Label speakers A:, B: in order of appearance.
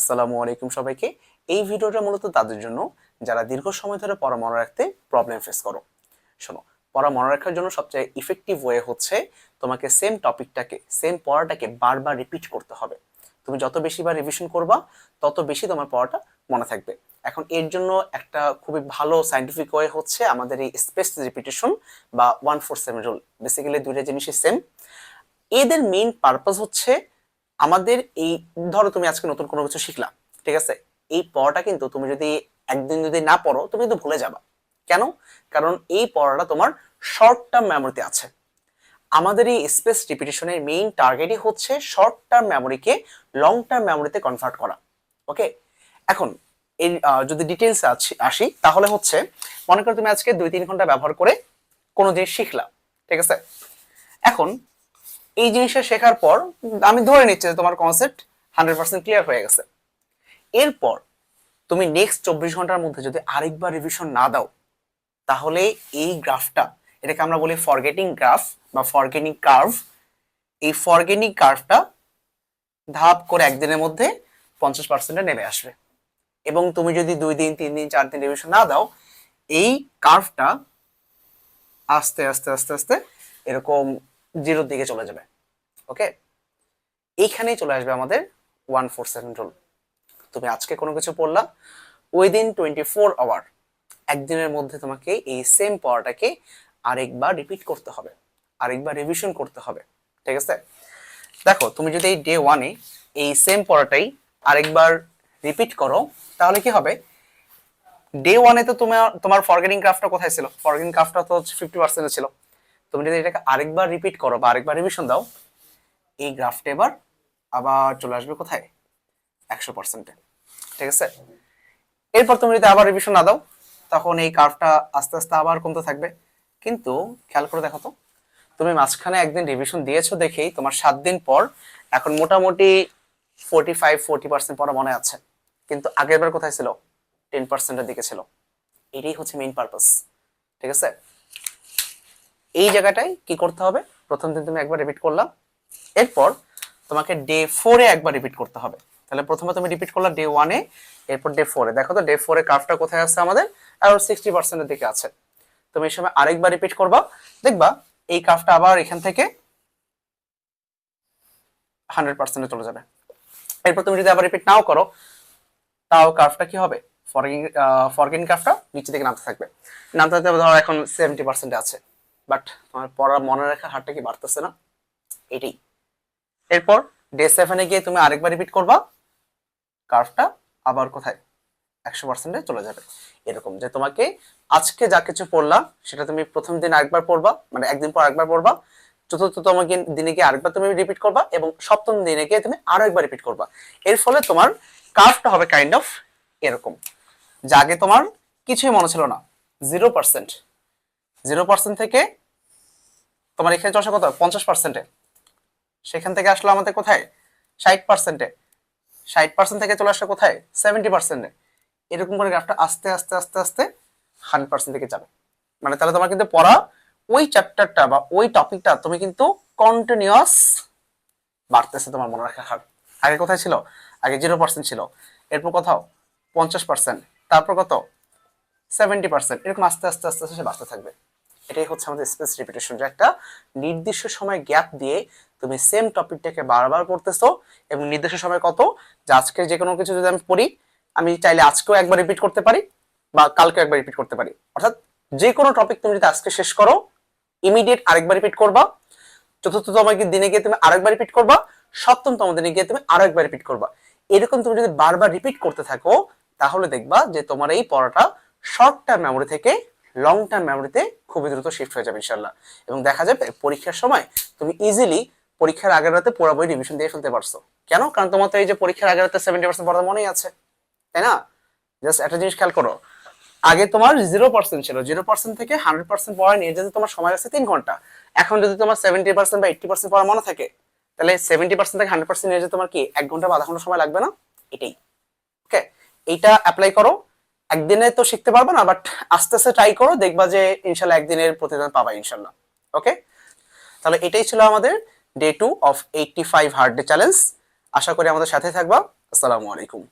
A: আসসালামু আলাইকুম সবাইকে। এই ভিডিওটা মূলত তাদের জন্য, যারা দীর্ঘ সময় ধরে পড়া মনে রাখতে প্রবলেম ফেস করো। শোনো, পড়া মনে রাখার জন্য সবচেয়ে ইফেক্টিভ ওয়ে হচ্ছে তোমাকে সেম টপিকটাকে সেম পড়াটাকে বারবার রিপিট করতে হবে। তুমি যত বেশি বার রিভিশন করবা, তত বেশি তোমার পড়াটা মনে থাকবে। এখন এর জন্য একটা খুবই ভালো সাইন্টিফিক ওয়ে হচ্ছে আমাদের এই স্পেস রিপিটেশন বা one four seven rule basically দুইটা জিনিসই সেম এদের মেইন পারপাস হচ্ছে আমাদের এই, ধরো তুমি আজকে নতুন কোনো কিছু শিখলা, ঠিক আছে? এই পড়াটা কিন্তু তুমি যদি একদিন যদি না পড়ো, তুমি কিন্তু ভুলে যাবা। কেন? কারণ এই পড়াটা তোমার শর্ট টার্ম মেমোরিতে আছে। আমাদের এই স্পেস রিপিটেশনের মেইন টার্গেটই হচ্ছে শর্ট টার্ম মেমোরিকে লং টার্ম মেমোরিতে কনভার্ট করা ওকে এখন এই যদি ডিটেলস আসি, তাহলে হচ্ছে, মনে করো তুমি আজকে দুই তিন ঘণ্টা ব্যবহার করে কোনো জিনিস শিখলা, ঠিক আছে? এখন এই জিনিসটা শেখার পর আমি ধরে নিচ্ছি যে তোমার কনসেপ্ট হান্ড্রেড পার্সেন্ট ক্লিয়ার হয়ে গেছে। এরপর তুমি নেক্সট চব্বিশ ঘণ্টার মধ্যে যদি আরেকবার রিভিশন না দাও, তাহলে এই গ্রাফটা, এটাকে আমরা বলি ফরগেটিং গ্রাফ বা ফরগেটিং কার্ভ এই ফরগেটিং কার্ভটা ধাপ করে একদিনের মধ্যে পঞ্চাশ পার্সেন্টে নেমে আসবে। এবং তুমি যদি দুই দিন, তিন দিন, চার দিন রিভিশন না দাও, এই কার্ভটা আস্তে আস্তে আস্তে আস্তে এরকম জিরোর দিকে চলে যাবে। ওকে এইখানেই চলে আসবে আমাদের ওয়ান ফোর সেভেন রুল তুমি আজকে কোনো কিছু পড়লা উইদিন টোয়েন্টি ফোর আওয়ার একদিনের মধ্যে তোমাকে এই সেম পড়াটাকে আরেকবার রিপিট করতে হবে, আরেকবার রিভিশন করতে হবে, ঠিক আছে? দেখো, তুমি যদি এই ডে ওয়ানে এই সেম পড়াটাই আরেকবার রিপিট করো, তাহলে কি হবে? ডে ওয়ানে তো তোমার তোমার ফরগেটিং ক্রাফটটা কোথায় ছিল? ফরগেটিং ক্রাফটটা তো ফিফটি পার্সেন্টে ছিল। তুমি যদি এটাকে আরেকবার রিপিট করো বা আরেকবার রিভিশন দাও এই গ্রাফটা এবার আবার চলে আসবে কোথায়? একশো পার্সেন্টে ঠিক আছে? এরপর তুমি যদি আবার রিভিশন না দাও, তখন এই কার্ভটা আস্তে আস্তে আবার কমতে থাকবে। কিন্তু খেয়াল করে দেখো তো, তুমি মাঝখানে একদিন রিভিশন দিয়েছ দেখেই তোমার সাত দিন পর এখন মোটামুটি ফোর্টি ফাইভ ফোর্টি পার্সেন্ট পড়া মনে আছে। কিন্তু আগের বার কোথায় ছিল? টেন পার্সেন্টের দিকে ছিল। এটাই হচ্ছে মেইন পারপাস ঠিক আছে? এই জায়গাটায় কি করতে হবে? প্রথম দিন তুমি একবার রিপিট করলাম। এরপর তোমাকে ডে ফোরে একবার রিপিট করতে হবে। তাহলে প্রথমে তুমি রিপিট করলা ডে ওয়ানে এরপর ডে ফোরে দেখো তো ডে ফোরে কার্ভটা কোথায় আছে আমাদের? আর সিক্সটি পার্সেন্টের দিকে আছে। তুমি এই সময় আরেকবার রিপিট করবা। দেখবা, এই কার্ভটা আবার এখান থেকে হান্ড্রেড পার্সেন্টে চলে যাবে। এরপর তুমি যদি আবার রিপিট নাও করো, তাও কার্ভটা কি হবে? ফরগিং ফরগিং কার্ভটা নিচে দিকে নামতে থাকবে। নামতে থাকতে ধরো এখন সেভেন্টি পার্সেন্টে আছে। বাট তোমার পড়া মনে রাখার হারটা কি বাড়তেছে না? এটাই। এরপর ডে সেভেনে গিয়ে তুমি আরেকবার রিপিট করবা কার্ভটা আবার কোথায়? একশো পার্সেন্টে চলে যাবে। এরকম যে তোমাকে আজকে যা কিছু পড়লা সেটা তুমি প্রথম দিন আরেকবার পড়বা মানে একদিন পর একবার পড়বা চতুর্থতম দিনে গিয়ে আরেকবার তুমি রিপিট করবা এবং সপ্তম দিনে গিয়ে তুমি আরও একবার রিপিট করবা। এর ফলে তোমার কার্ভটা হবে কাইন্ড অফ এরকম, যা আগে তোমার কিছুই মনে ছিল না জিরো পার্সেন্ট জিরো পার্সেন্ট থেকে তোমার এখানে চলে আসা কত? পঞ্চাশ পার্সেন্টে সেখান থেকে আসলো আমাদের কোথায়? ষাট পার্সেন্টে ষাট পার্সেন্ট থেকে চলে আসলো কোথায়? সেভেন্টি পার্সেন্টে এরকম করে গ্রাফটা আস্তে আস্তে আস্তে আস্তে হান্ড্রেড পার্সেন্ট থেকে যাবে। মানে তাহলে তোমার কিন্তু পড়া ওই চ্যাপ্টারটা বা ওই টপিকটা তুমি কিন্তু কন্টিনিউয়াস বাড়তেছে তোমার মনে রাখার হার। আগে কোথায় ছিল? আগে জিরো পার্সেন্ট ছিল। এরপর কোথাও? পঞ্চাশ পার্সেন্ট তারপর কত? সেভেন্টি পার্সেন্ট এরকম আস্তে আস্তে আস্তে আস্তে সে বাড়তে থাকবে। এটাই হচ্ছে আমাদের স্পেস রিপিটেশন যে একটা নির্দিষ্ট সময় গ্যাপ দিয়ে তুমি সেম টপিকটাকে বারবার পড়তেছো এবং নির্দিষ্ট সময় কত? যে আজকে যে কোনো কিছু যদি আমি পড়ি আমি চাইলে আজকেও একবার রিপিট করতে পারি বা কালকেও একবার রিপিট করতে পারি। অর্থাৎ যে কোনো টপিক তুমি যদি আজকে শেষ করো ইমিডিয়েট আরেকবার রিপিট করবা। চতুর্থতম দিনে গিয়ে তুমি আরেকবার রিপিট করবা। সপ্তমতম দিনে গিয়ে তুমি আরও একবার রিপিট করবা। এরকম তুমি যদি বারবার রিপিট করতে থাকো, তাহলে দেখবা যে তোমার এই পড়াটা শর্ট টার্ম মেমোরি থেকে লং টার্ম মেমোরিতে খুবই দ্রুত শিফট হয়ে যাবে ইনশাল্লাহ এবং দেখা যাবে পরীক্ষার সময় তুমি ইজিলি পরীক্ষার আগের রাতে পুরো বই রিভিশন দিয়ে ফেলতে পারছ। কেন? কারণ তোমার তো এই যে পরীক্ষার আগের রাতে সেভেন্টি পার্সেন্ট পড়া মনেই আছে। তাই না? জাস্ট একটা জিনিস খেয়াল করো, আগে তোমার জিরো পার্সেন্ট ছিল জিরো পার্সেন্ট থেকে হান্ড্রেড পার্সেন্ট পড়া নিয়ে যেতে তোমার সময় আছে তিন ঘণ্টা, এখন যদি তোমার সেভেন্টি পার্সেন্ট বা এইটটি পার্সেন্ট পড়া মনে থাকে, তাহলে সেভেন্টি পার্সেন্ট থেকে হান্ড্রেড পার্সেন্ট নিয়ে যেতে তোমার কি, এক ঘণ্টা বা আধা ঘণ্টা সময় লাগবে না? এটাই। ওকে এইটা অ্যাপ্লাই করো একদিনে তো শিখতে পারব না বাট আস্তে আস্তে ট্রাই করো, দেখবা যে ইনশাল্লাহ একদিনের প্রতিদান পাবা ইনশাল্লাহ ওকে তাহলে এটাই ছিল আমাদের day two of eighty five hard day challenge আশা করি আমাদের সাথে থাকবা। আসসালামু আলাইকুম।